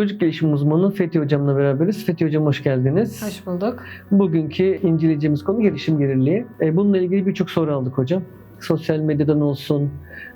Çocuk gelişim uzmanı Fethi Hocam'la beraberiz. Fethi Hocam hoş geldiniz. Hoş bulduk. Bugünkü inceleyeceğimiz konu gelişim geriliği. E, bununla ilgili birçok soru aldık hocam. Sosyal medyadan olsun,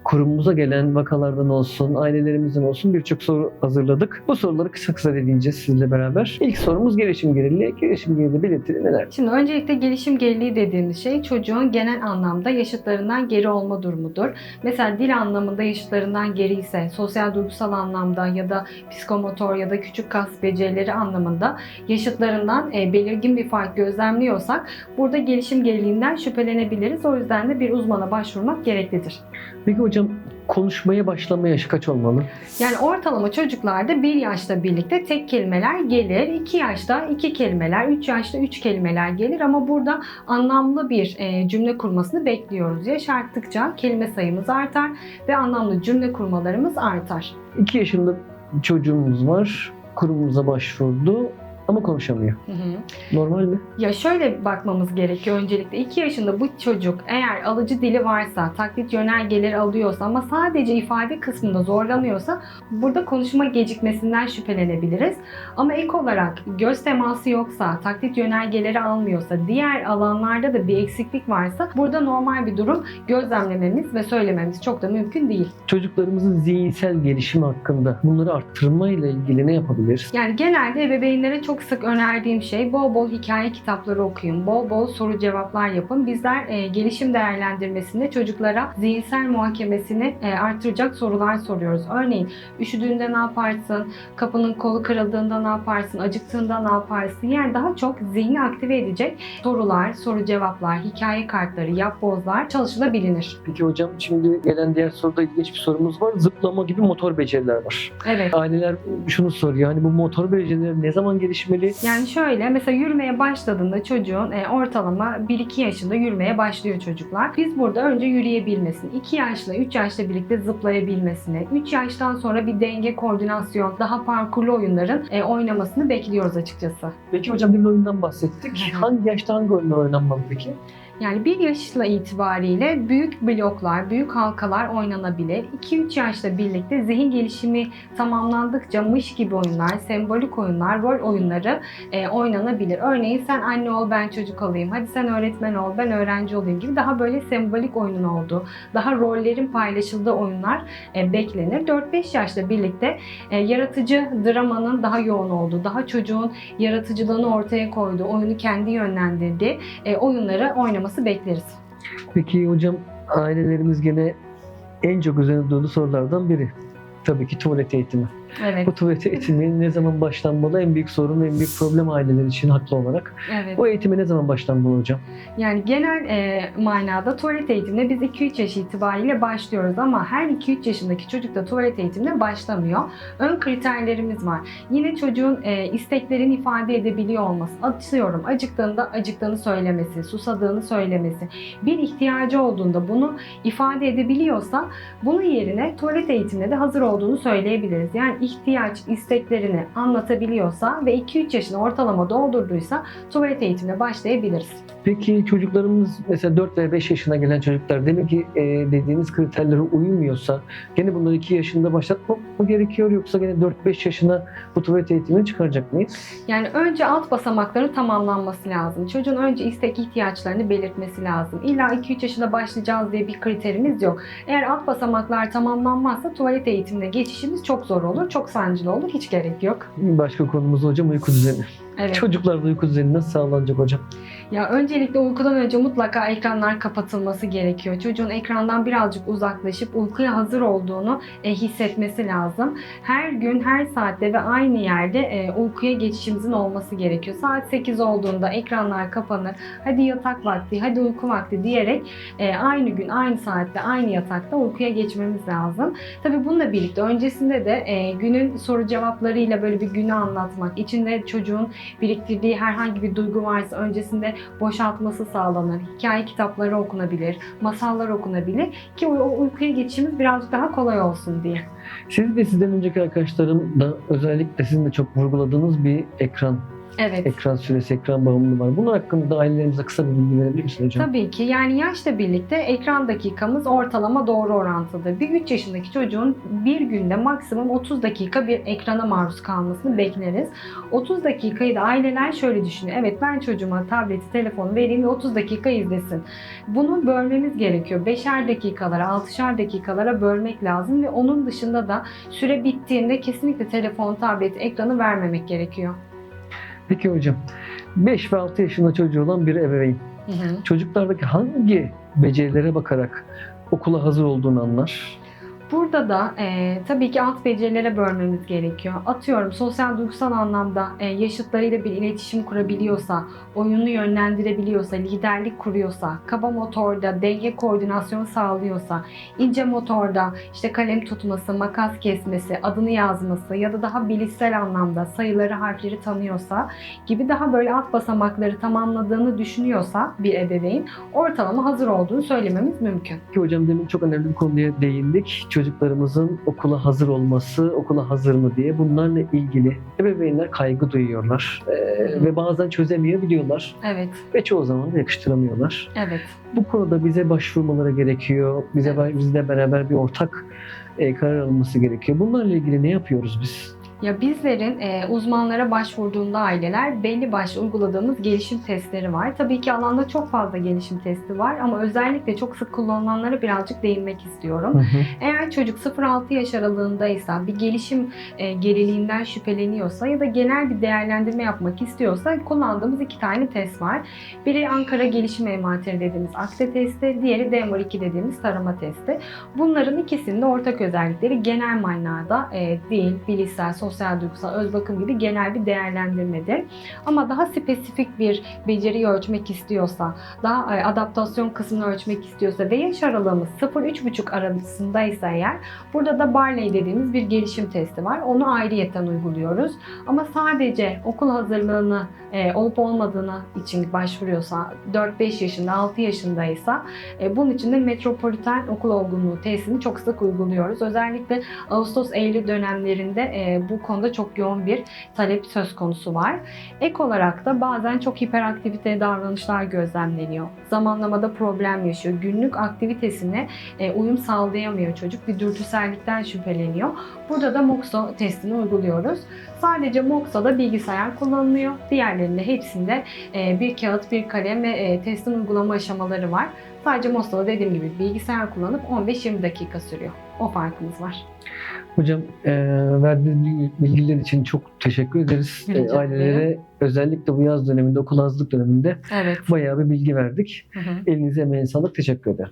kurumumuza gelen vakalardan olsun, ailelerimizden olsun birçok soru hazırladık. Bu soruları kısa kısa değineceğiz sizinle beraber. İlk sorumuz gelişim geriliği. Gelişim geriliği belirtileri neler? Şimdi öncelikle gelişim geriliği dediğimiz şey çocuğun genel anlamda yaşıtlarından geri olma durumudur. Mesela dil anlamında yaşıtlarından geri ise sosyal duygusal anlamda ya da psikomotor ya da küçük kas becerileri anlamında yaşıtlarından e, belirgin bir fark gözlemliyorsak burada gelişim geriliğinden şüphelenebiliriz. O yüzden de bir uzmana başvurmak gereklidir. Peki hocam konuşmaya başlama yaşı kaç olmalı? Yani ortalama çocuklarda 1 yaşta birlikte tek kelimeler gelir. 2 yaşta 2 kelimeler, 3 yaşta 3 kelimeler gelir ama burada anlamlı bir e, cümle kurmasını bekliyoruz. Yaş arttıkça kelime sayımız artar ve anlamlı cümle kurmalarımız artar. 2 yaşında çocuğumuz var. Kurumumuza başvurdu ama konuşamıyor. Hı hı. Normal mi? Ya şöyle bakmamız gerekiyor öncelikle 2 yaşında bu çocuk eğer alıcı dili varsa, taklit yönergeleri alıyorsa ama sadece ifade kısmında zorlanıyorsa burada konuşma gecikmesinden şüphelenebiliriz. Ama ek olarak göz teması yoksa, taklit yönergeleri almıyorsa, diğer alanlarda da bir eksiklik varsa burada normal bir durum gözlemlememiz ve söylememiz çok da mümkün değil. Çocuklarımızın zihinsel gelişimi hakkında bunları arttırmayla ilgili ne yapabiliriz? Yani genelde ebeveynlere çok sık önerdiğim şey bol bol hikaye kitapları okuyun, bol bol soru cevaplar yapın. Bizler e, gelişim değerlendirmesinde çocuklara zihinsel muhakemesini e, artıracak sorular soruyoruz. Örneğin üşüdüğünde ne yaparsın, kapının kolu kırıldığında ne yaparsın, acıktığında ne yaparsın? Yani daha çok zihni aktive edecek sorular, soru cevaplar, hikaye kartları, yapbozlar çalışılabilir. Peki hocam şimdi gelen diğer soruda ilginç bir sorumuz var. Zıplama gibi motor beceriler var. Evet. Aileler şunu soruyor. Hani bu motor becerileri ne zaman gelişmeli? Yani şöyle mesela yürümeye başladığında çocuğun e, ortalama 1-2 yaşında yürümeye başlıyor çocuklar. Biz burada önce yürüyebilmesini, 2 yaşla 3 yaşla birlikte zıplayabilmesini, 3 yaştan sonra bir denge, koordinasyon, daha parkurlu oyunların e, oynamasını bekliyoruz açıkçası. Peki hocam bir oyundan bahsettik. Hangi yaşta hangi oyunlar oynanmalı peki? Yani 1 yaşla itibariyle büyük bloklar, büyük halkalar oynanabilir. 2-3 yaşla birlikte zihin gelişimi tamamlandıkça mış gibi oyunlar, sembolik oyunlar, rol oyunları e, oynanabilir. Örneğin sen anne ol ben çocuk olayım, hadi sen öğretmen ol ben öğrenci olayım gibi daha böyle sembolik oyunun olduğu, daha rollerin paylaşıldığı oyunlar e, beklenir. 4-5 yaşla birlikte e, yaratıcı dramanın daha yoğun olduğu, daha çocuğun yaratıcılığını ortaya koyduğu, oyunu kendi yönlendirdiği e, oyunları oynaması bekleriz. Peki hocam ailelerimiz gene en çok üzerine durduğu sorulardan biri. Tabii ki tuvalet eğitimi. Evet, Bu tuvalet eğitimi ne zaman başlanmalı? En büyük sorun, en büyük problem aileler için haklı olarak. evet. Bu eğitime ne zaman başlanmalı hocam? Yani genel e, manada tuvalet eğitimine biz 2-3 yaş itibariyle başlıyoruz ama her 2-3 yaşındaki çocuk da tuvalet eğitimine başlamıyor. Ön kriterlerimiz var. Yine çocuğun e, isteklerini ifade edebiliyor olması. Atıyorum acıktığında acıktığını söylemesi, susadığını söylemesi. Bir ihtiyacı olduğunda bunu ifade edebiliyorsa bunun yerine tuvalet eğitimine de hazır olduğunu söyleyebiliriz. Yani ihtiyaç, isteklerini anlatabiliyorsa ve 2-3 yaşını ortalama doldurduysa tuvalet eğitimine başlayabiliriz. Peki çocuklarımız mesela 4 veya 5 yaşına gelen çocuklar demek ki e, dediğiniz kriterlere uymuyorsa gene bunları 2 yaşında başlatmak mı gerekiyor yoksa gene 4-5 yaşına bu tuvalet eğitimini çıkaracak mıyız? Yani önce alt basamakların tamamlanması lazım. Çocuğun önce istek ihtiyaçlarını belirtmesi lazım. İlla 2-3 yaşında başlayacağız diye bir kriterimiz yok. Eğer alt basamaklar tamamlanmazsa tuvalet eğitimine geçişimiz çok zor olur, çok sancılı olur, hiç gerek yok. Başka konumuz hocam uyku düzeni. Evet. Çocuklarda uyku düzeni nasıl sağlanacak hocam? Ya öncelikle uykudan önce mutlaka ekranlar kapatılması gerekiyor. Çocuğun ekrandan birazcık uzaklaşıp uykuya hazır olduğunu e, hissetmesi lazım. Her gün, her saatte ve aynı yerde e, uykuya geçişimizin olması gerekiyor. Saat 8 olduğunda ekranlar kapanır. Hadi yatak vakti, hadi uyku vakti diyerek e, aynı gün, aynı saatte, aynı yatakta uykuya geçmemiz lazım. Tabii bununla birlikte öncesinde de e, günün soru cevaplarıyla böyle bir günü anlatmak, içinde çocuğun biriktirdiği herhangi bir duygu varsa öncesinde boşaltması sağlanır. Hikaye kitapları okunabilir, masallar okunabilir ki o uykuya geçişimiz birazcık daha kolay olsun diye. Siz de sizden önceki arkadaşlarım da özellikle sizin de çok vurguladığınız bir ekran Evet. Ekran süresi, ekran bağımlılığı var. Bunun hakkında ailelerimize kısa bir bilgi verebilir misin hocam? Tabii ki yani yaşla birlikte ekran dakikamız ortalama doğru orantıdır. Bir 3 yaşındaki çocuğun bir günde maksimum 30 dakika bir ekrana maruz kalmasını bekleriz. 30 dakikayı da aileler şöyle düşünüyor. Evet ben çocuğuma tableti, telefonu vereyim ve 30 dakika izlesin. Bunu bölmemiz gerekiyor. 5'er dakikalara, 6'şer dakikalara bölmek lazım ve onun dışında da süre bittiğinde kesinlikle telefon, tablet, ekranı vermemek gerekiyor. Peki hocam, 5 ve 6 yaşında çocuğu olan bir ebeveyn Hı hı. çocuklardaki hangi becerilere bakarak okula hazır olduğunu anlar? Burada da e, tabii ki alt becerilere bölmemiz gerekiyor. Atıyorum sosyal duygusal anlamda e, yaşıtlarıyla bir iletişim kurabiliyorsa, oyunu yönlendirebiliyorsa, liderlik kuruyorsa, kaba motorda denge koordinasyonu sağlıyorsa, ince motorda işte kalem tutması, makas kesmesi, adını yazması ya da daha bilişsel anlamda sayıları, harfleri tanıyorsa gibi daha böyle alt basamakları tamamladığını düşünüyorsa bir ebeveyn ortalama hazır olduğunu söylememiz mümkün. Ki hocam demin çok önemli bir konuya değindik. Çocuklarımızın okula hazır olması, okula hazır mı diye bunlarla ilgili ebeveynler kaygı duyuyorlar. Ee, ve bazen çözemeyebiliyorlar Evet, ve çoğu zaman da yakıştıramıyorlar. evet. Bu konuda bize başvurmaları gerekiyor. Bize bizle beraber bir ortak e, karar alınması gerekiyor. Bunlarla ilgili ne yapıyoruz biz? Ya bizlerin e, uzmanlara başvurduğunda aileler belli başlı uyguladığımız gelişim testleri var. Tabii ki alanda çok fazla gelişim testi var ama özellikle çok sık kullanılanlara birazcık değinmek istiyorum. Eğer çocuk 0-6 yaş aralığındaysa bir gelişim e, geriliğinden şüpheleniyorsa ya da genel bir değerlendirme yapmak istiyorsa kullandığımız iki tane test var. Biri Ankara Gelişim Envanteri dediğimiz akte testi, diğeri DMR2 dediğimiz tarama testi. Bunların ikisinin de ortak özellikleri genel manada e, dil, bilişsel, sosyal, duygusal, öz bakım gibi genel bir değerlendirmedir. Ama daha spesifik bir beceriyi ölçmek istiyorsa, daha e, adaptasyon kısmını ölçmek istiyorsa ve yaş aralığımız 0-3,5 arasındaysa eğer burada da Barley dediğimiz bir gelişim testi var. Onu ayrıyeten uyguluyoruz. Ama sadece okul hazırlığını e, olup olmadığını için başvuruyorsa 4-5 yaşında 6 yaşındaysa e, bunun için de metropoliten okul olgunluğu testini çok sık uyguluyoruz. Özellikle Ağustos-Eylül dönemlerinde e, bu konuda çok yoğun bir talep söz konusu var. Ek olarak da bazen çok hiperaktivite davranışlar gözlemleniyor. Zamanlamada problem yaşıyor. Günlük aktivitesine e, uyum sağlayamıyor çocuk. Bir dürtüsellikten şüpheleniyor. Burada da MOXO testini uyguluyoruz. Sadece MOXO'da bilgisayar kullanılıyor. Diğerlerinde hepsinde e, bir kağıt, bir kalem ve e, testin uygulama aşamaları var. Sadece MOXO'da dediğim gibi bilgisayar kullanıp 15-20 dakika sürüyor. O farkımız var. Hocam e, verdiğiniz bilgiler için çok teşekkür ederiz. E, ailelere özellikle bu yaz döneminde, okul hazırlık döneminde Evet. bayağı bir bilgi verdik. Hı hı. Elinize emeğine sağlık. Teşekkür ederim.